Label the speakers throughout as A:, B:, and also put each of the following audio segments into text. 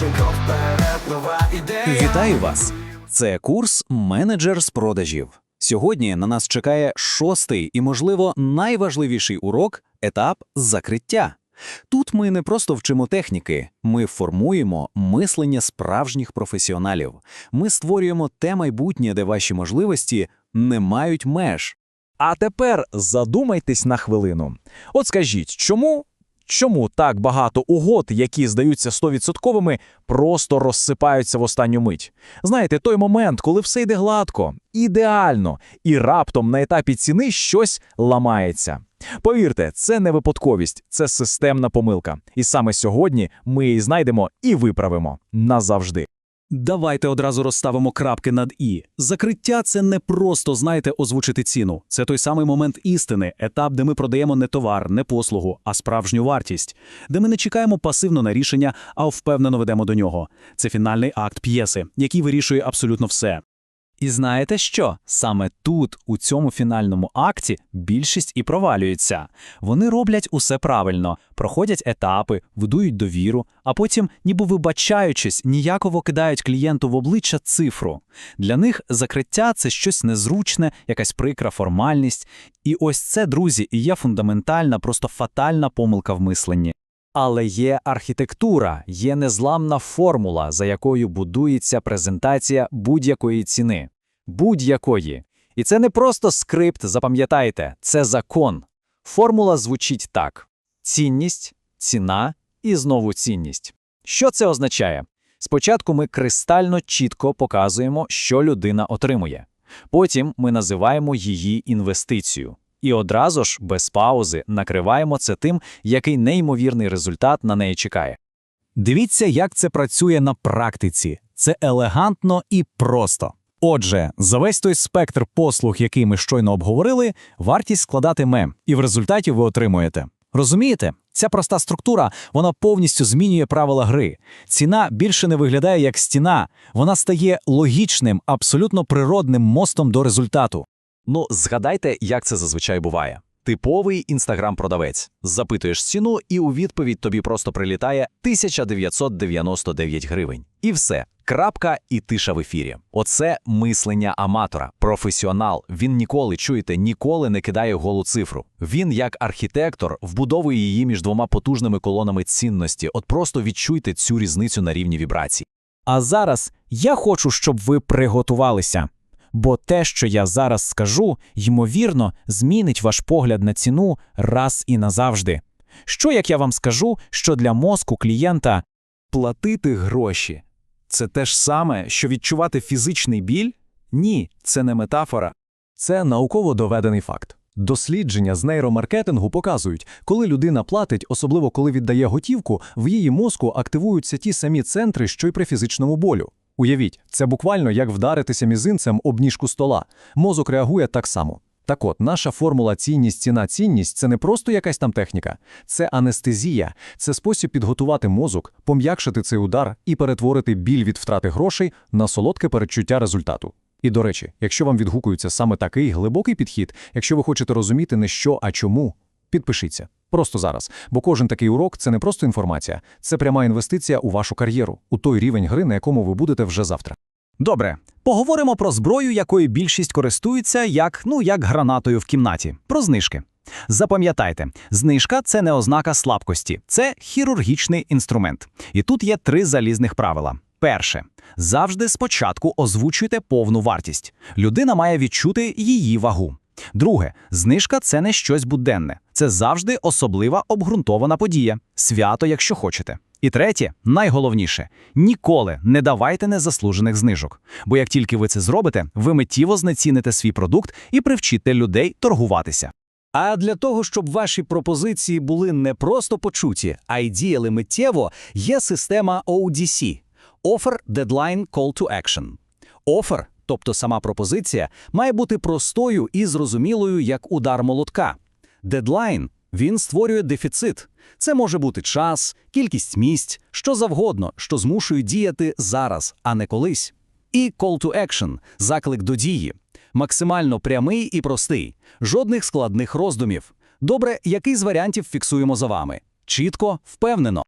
A: кожен крок вперед, нова ідея.
B: Вітаю вас! Це курс менеджер з продажів. Сьогодні на нас чекає шостий і, можливо, найважливіший урок етап закриття. Тут ми не просто вчимо техніки, ми формуємо мислення справжніх професіоналів. Ми створюємо те майбутнє, де ваші можливості не мають меж.
C: А тепер задумайтесь на хвилину. От скажіть, чому? Чому так багато угод, які здаються стовідсотковими, просто розсипаються в останню мить? Знаєте, той момент, коли все йде гладко, ідеально, і раптом на етапі ціни щось ламається. Повірте, це не випадковість, це системна помилка. І саме сьогодні ми її знайдемо і виправимо назавжди.
B: Давайте одразу розставимо крапки над і. Закриття це не просто, знаєте, озвучити ціну. Це той самий момент істини, етап, де ми продаємо не товар, не послугу, а справжню вартість, де ми не чекаємо пасивно на рішення, а впевнено ведемо до нього. Це фінальний акт п'єси, який вирішує абсолютно все. І знаєте що? Саме тут, у цьому фінальному акті, більшість і провалюється. Вони роблять усе правильно, проходять етапи, будують довіру, а потім, ніби вибачаючись, ніяково кидають клієнту в обличчя цифру. Для них закриття це щось незручне, якась прикра формальність. І ось це, друзі, і є фундаментальна, просто фатальна помилка в мисленні.
C: Але є архітектура, є незламна формула, за якою будується презентація будь-якої ціни. Будь-якої. І це не просто скрипт, запам'ятайте, це закон. Формула звучить так: цінність, ціна і знову цінність. Що це означає? Спочатку ми кристально чітко показуємо, що людина отримує. Потім ми називаємо її інвестицію. І одразу ж, без паузи, накриваємо це тим, який неймовірний результат на неї чекає.
B: Дивіться, як це працює на практиці. Це елегантно і просто. Отже, за весь той спектр послуг, який ми щойно обговорили, вартість складатиме, і в результаті ви отримуєте. Розумієте? Ця проста структура вона повністю змінює правила гри. Ціна більше не виглядає як стіна, вона стає логічним, абсолютно природним мостом до результату.
C: Ну, згадайте, як це зазвичай буває. Типовий інстаграм-продавець. Запитуєш ціну, і у відповідь тобі просто прилітає 1999 гривень. І все. Крапка і тиша в ефірі. Оце мислення аматора, професіонал. Він ніколи, чуєте, ніколи не кидає голу цифру. Він, як архітектор, вбудовує її між двома потужними колонами цінності. От просто відчуйте цю різницю на рівні вібрацій.
B: А зараз я хочу, щоб ви приготувалися. Бо те, що я зараз скажу, ймовірно, змінить ваш погляд на ціну раз і назавжди. Що як я вам скажу, що для мозку клієнта платити гроші це те ж саме, що відчувати фізичний біль? Ні, це не метафора.
D: Це науково доведений факт. Дослідження з нейромаркетингу показують, коли людина платить, особливо коли віддає готівку, в її мозку активуються ті самі центри, що й при фізичному болю. Уявіть, це буквально як вдаритися мізинцем об ніжку стола. Мозок реагує так само. Так от, наша формула цінність, ціна, цінність це не просто якась там техніка, це анестезія, це спосіб підготувати мозок, пом'якшити цей удар і перетворити біль від втрати грошей на солодке передчуття результату. І до речі, якщо вам відгукується саме такий глибокий підхід, якщо ви хочете розуміти не що, а чому, підпишіться. Просто зараз. Бо кожен такий урок це не просто інформація, це пряма інвестиція у вашу кар'єру, у той рівень гри, на якому ви будете вже завтра.
B: Добре, поговоримо про зброю, якою більшість користується, як ну як гранатою в кімнаті. Про знижки. Запам'ятайте, знижка це не ознака слабкості, це хірургічний інструмент. І тут є три залізних правила. Перше, завжди спочатку озвучуйте повну вартість. Людина має відчути її вагу. Друге, знижка це не щось буденне, це завжди особлива обґрунтована подія, свято, якщо хочете. І третє, найголовніше, ніколи не давайте незаслужених знижок. Бо як тільки ви це зробите, ви миттєво знеціните свій продукт і привчите людей торгуватися. А для того, щоб ваші пропозиції були не просто почуті, а й діяли миттєво, є система ODC – Offer Deadline Call to Action. Offer, тобто сама пропозиція, має бути простою і зрозумілою як удар молотка. Дедлайн він створює дефіцит. Це може бути час, кількість місць, що завгодно, що змушує діяти зараз, а не колись. І call to action – заклик до дії. Максимально прямий і простий, жодних складних роздумів. Добре, який з варіантів фіксуємо за вами? Чітко, впевнено.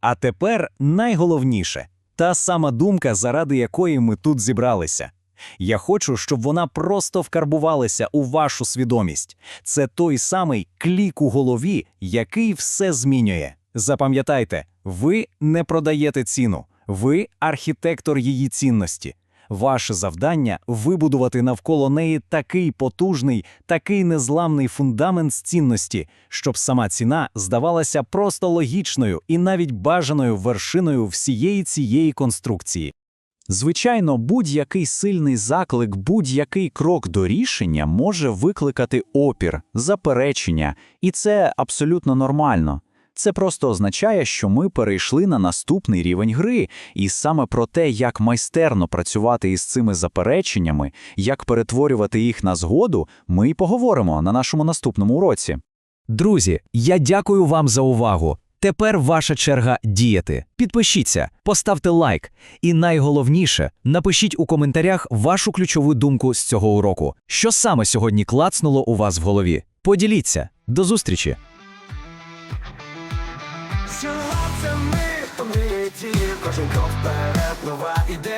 B: А тепер найголовніше та сама думка, заради якої ми тут зібралися. Я хочу, щоб вона просто вкарбувалася у вашу свідомість. Це той самий клік у голові, який все змінює. Запам'ятайте, ви не продаєте ціну, ви архітектор її цінності. Ваше завдання вибудувати навколо неї такий потужний, такий незламний фундамент з цінності, щоб сама ціна здавалася просто логічною і навіть бажаною вершиною всієї цієї конструкції.
C: Звичайно, будь-який сильний заклик, будь-який крок до рішення може викликати опір, заперечення, і це абсолютно нормально. Це просто означає, що ми перейшли на наступний рівень гри, і саме про те, як майстерно працювати із цими запереченнями, як перетворювати їх на згоду, ми й поговоримо на нашому наступному уроці.
B: Друзі, я дякую вам за увагу. Тепер ваша черга діяти. Підпишіться, поставте лайк. І найголовніше, напишіть у коментарях вашу ключову думку з цього уроку. Що саме сьогодні клацнуло у вас в голові? Поділіться. До зустрічі!
A: Кожен крок вперед, нова ідея.